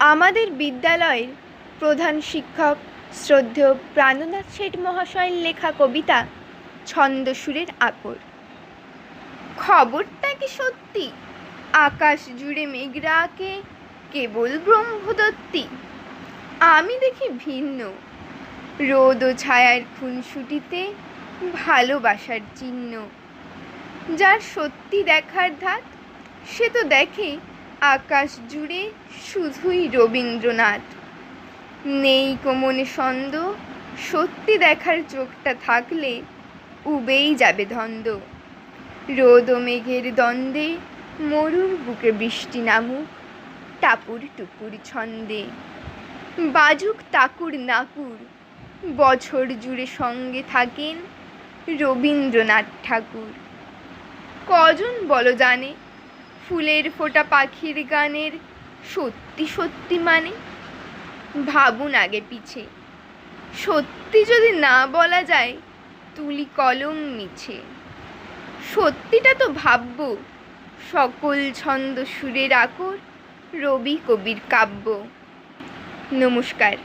আমাদের বিদ্যালয়ের প্রধান শিক্ষক শ্রদ্ধেয় প্রাণনাথ শেঠ মহাশয়ের লেখা কবিতা ছন্দসুরের আকর। খবরটা কি সত্যি? আকাশ জুড়ে মেঘরা আঁকে কেবল ব্রহ্মদত্তি। আমি দেখি ভিন্ন। রোদ ও ছায়ার খুনসুটিতে ভালোবাসার চিহ্ন। যার সত্যি দেখার ধাত সে তো দেখে আকাশ জুড়ে শুধুই রবীন্দ্রনাথ। নেই কোমনে ছন্দ, সত্যি দেখার চোখটা থাকলে উবেই যাবে ধন্দ। রোদ ও মেঘের দ্বন্দ্বে মরুর বুকে বৃষ্টি নামুক, টাপুর টুপুর ছন্দে। বাজুক তাকুর নাকুর, বছর জুড়ে সঙ্গে থাকেন রবীন্দ্রনাথ ঠাকুর। কজন বলো জানে ফুলের ফোঁটা পাখির গানের সত্যি সত্যি মানে? ভাবুন আগে পিছে। সত্যি যদি না বলা যায়, তুলি কলম মিছে। সত্যিটা তো ভাববো, সকল ছন্দ সুরের আকর রবি কবির কাব্য। নমস্কার।